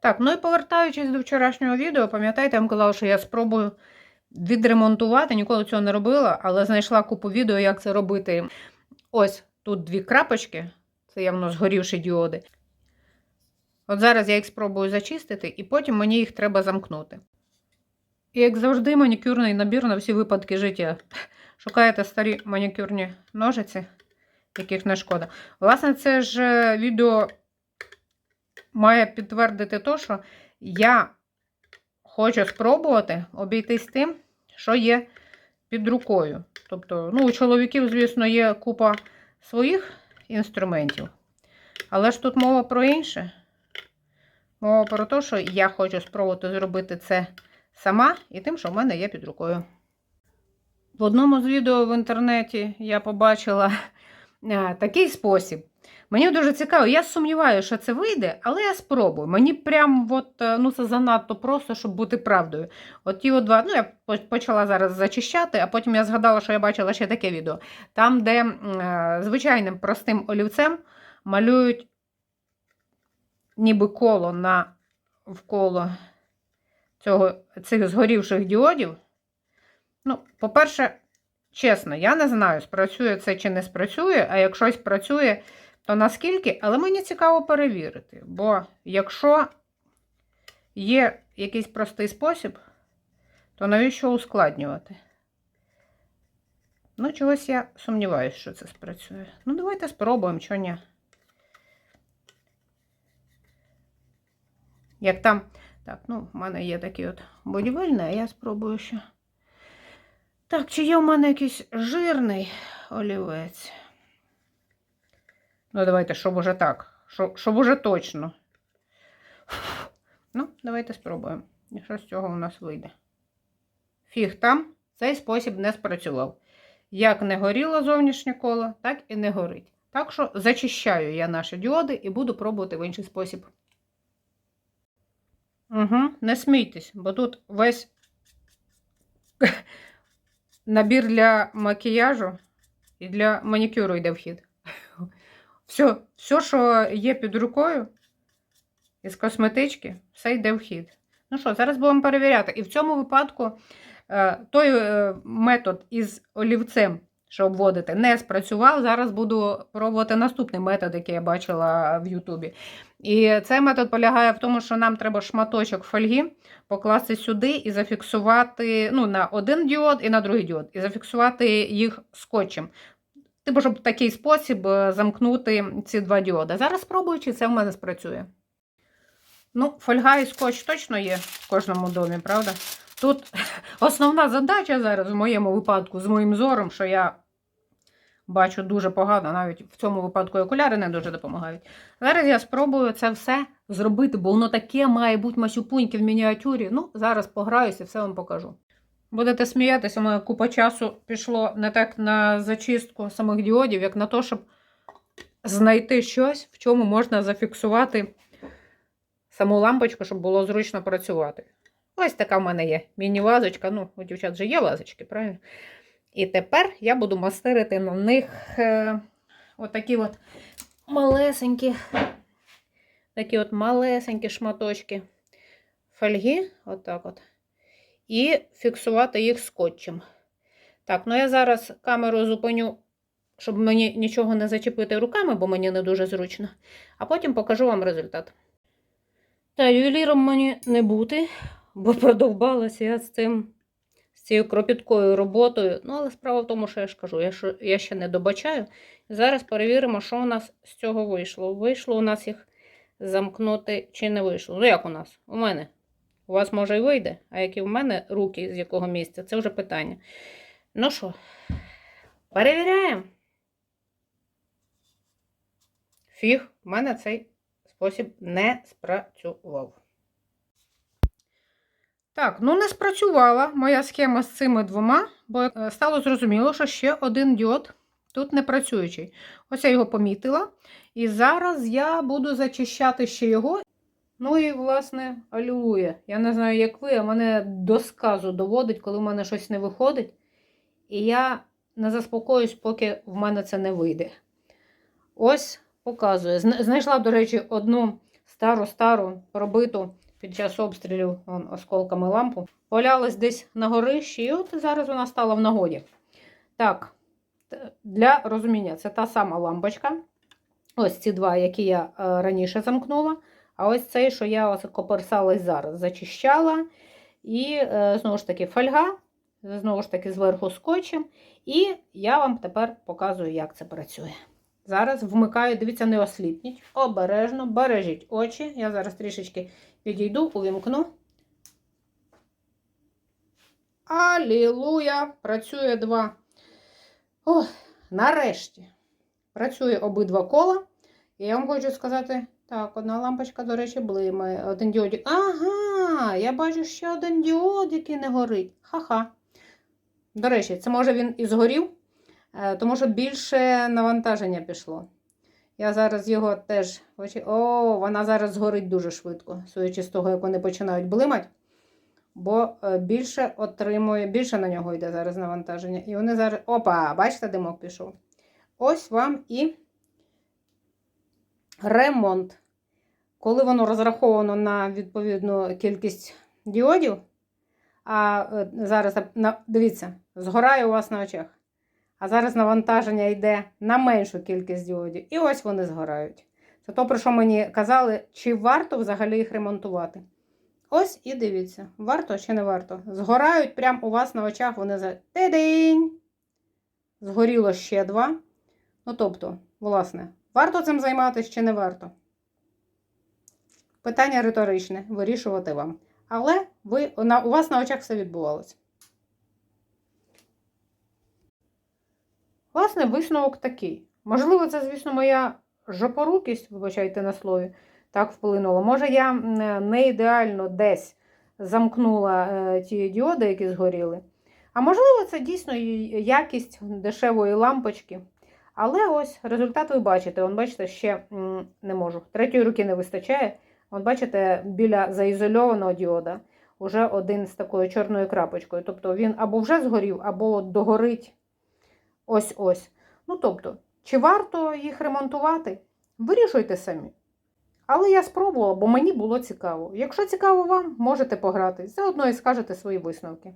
Так, ну і повертаючись до вчорашнього відео, пам'ятаєте, я вам казала, що я спробую відремонтувати, ніколи цього не робила, але знайшла купу відео, як це робити. Ось тут дві крапочки, це явно згорівші діоди. От зараз я їх спробую зачистити, і потім мені їх треба замкнути. І як завжди, манікюрний набір на всі випадки життя. Шукаєте старі манікюрні ножиці, яких не шкода. Власне, це ж е, відео має підтвердити те, що я хочу спробувати обійтись тим, що є під рукою. Тобто, ну, у чоловіків, звісно, є купа своїх інструментів. Але ж тут мова про інше. Мова про те, що я хочу спробувати зробити це сама і тим, що в мене є під рукою. В одному з відео в інтернеті я побачила е, такий спосіб. Мені дуже цікаво, я сумніваюся, що це вийде, але я спробую. Мені прям от, е, ну, це занадто просто, щоб бути правдою. От ті два, ну я почала зараз зачищати, а потім я згадала, що я бачила ще таке відео. Там, де е, звичайним простим олівцем малюють ніби коло на вколо цього, цих згорівших діодів. Ну, по-перше, чесно, я не знаю, спрацює це чи не спрацює, а якщо спрацює, то наскільки, але мені цікаво перевірити. Бо якщо є якийсь простий спосіб, то навіщо ускладнювати? Ну, чогось я сумніваюся, що це спрацює. Ну, давайте спробуємо, чого ні. Як там. Так, ну, в мене є такий от будівельний, а я спробую ще. Так, чи є в мене якийсь жирний олівець? Ну, давайте, щоб уже так. Щоб, щоб уже точно. Ну, давайте спробуємо. І що з цього у нас вийде? Фіг там, цей спосіб не спрацював. Як не горіло зовнішнє коло, так і не горить. Так що зачищаю я наші діоди і буду пробувати в інший спосіб. Угу, не смійтесь, бо тут весь набір для макіяжу і для манікюру йде в хід. Все, все, що є під рукою із косметички, все йде в хід. Ну що, зараз будемо перевіряти. І в цьому випадку е, той е, метод із олівцем, що обводити, не спрацював. Зараз буду пробувати наступний метод, який я бачила в Ютубі. І цей метод полягає в тому, що нам треба шматочок фольги покласти сюди і зафіксувати ну, на один діод і на другий діод, і зафіксувати їх скотчем. Типу, щоб в такий спосіб е, замкнути ці два діоди. Зараз спробую, чи це в мене спрацює. Ну, фольга і скотч точно є в кожному домі, правда? Тут основна задача зараз в моєму випадку з моїм зором, що я бачу дуже погано, навіть в цьому випадку окуляри не дуже допомагають. Зараз я спробую це все зробити, бо воно таке має бути масюпуньке в мініатюрі. Ну, зараз пограюся і все вам покажу. Будете сміятися, у мене купа часу пішло не так на зачистку самих діодів, як на те, щоб знайти щось, в чому можна зафіксувати саму лампочку, щоб було зручно працювати. Ось така в мене є міні-вазочка. Ну, у дівчат вже є вазочки, правильно? І тепер я буду мастерити на них е, отакі от малесенькі, такі от малесенькі шматочки фольги, отак от, і фіксувати їх скотчем. Так, ну я зараз камеру зупиню, щоб мені нічого не зачепити руками, бо мені не дуже зручно. А потім покажу вам результат. Та ювеліром мені не бути, бо продовбалася я з цим, з цією кропіткою роботою. Ну, але справа в тому, що я ж кажу, я, що, я ще не добачаю. Зараз перевіримо, що у нас з цього вийшло. Вийшло у нас їх замкнути чи не вийшло. Ну, як у нас? У мене. У вас може і вийде, а які в мене руки з якого місця, це вже питання. Ну що, перевіряємо. Фіг, в мене цей спосіб не спрацював. Так, ну не спрацювала моя схема з цими двома, бо е, стало зрозуміло, що ще один діод тут не працюючий. Ось я його помітила. І зараз я буду зачищати ще його. Ну і, власне, алює. Я не знаю, як ви, а мене до сказу доводить, коли в мене щось не виходить. І я не заспокоюсь, поки в мене це не вийде. Ось показує. Знайшла, до речі, одну стару-стару пробиту під час обстрілів вон, осколками лампу. Валялась десь на горищі, і от зараз вона стала в нагоді. Так, для розуміння, це та сама лампочка. Ось ці два, які я е, раніше замкнула. А ось цей, що я коперсалась зараз, зачищала. І е, знову ж таки фольга, знову ж таки зверху скотчем. І я вам тепер показую, як це працює. Зараз вмикаю, дивіться, не осліпніть. Обережно, бережіть очі. Я зараз трішечки підійду, увімкну. Алілуя! Працює два. О, нарешті. Працює обидва кола. І я вам хочу сказати, так, одна лампочка, до речі, блимає. Один діодик. Ага, я бачу ще один діод, який не горить. Ха-ха. До речі, це може він і згорів, е, тому що більше навантаження пішло. Я зараз його теж. О, вона зараз згорить дуже швидко, судячи з того, як вони починають блимати. Бо е, більше отримує, більше на нього йде зараз навантаження. І вони зараз. Опа, бачите, димок пішов. Ось вам і ремонт. Коли воно розраховано на відповідну кількість діодів, а е, зараз дивіться, згорає у вас на очах. А зараз навантаження йде на меншу кількість діодів. І ось вони згорають. Це то, про що мені казали, чи варто взагалі їх ремонтувати. Ось і дивіться, варто чи не варто. Згорають прямо у вас на очах, вони за Ти-динь! Згоріло ще два. Ну, тобто, власне, варто цим займатися чи не варто? Питання риторичне, вирішувати вам. Але ви, на, у вас на очах все відбувалося. Власне, висновок такий. Можливо, це, звісно, моя жопорукість, вибачайте на слові, так вплинула. Може, я не ідеально десь замкнула е, ті діоди, які згоріли. А можливо, це дійсно якість дешевої лампочки. Але ось результат ви бачите. Вон, бачите, ще не можу. Третьої руки не вистачає. От бачите, біля заізольованого діода вже один з такою чорною крапочкою. Тобто він або вже згорів, або догорить ось-ось. Ну, тобто, чи варто їх ремонтувати? Вирішуйте самі. Але я спробувала, бо мені було цікаво. Якщо цікаво вам, можете пограти. Заодно і скажете свої висновки.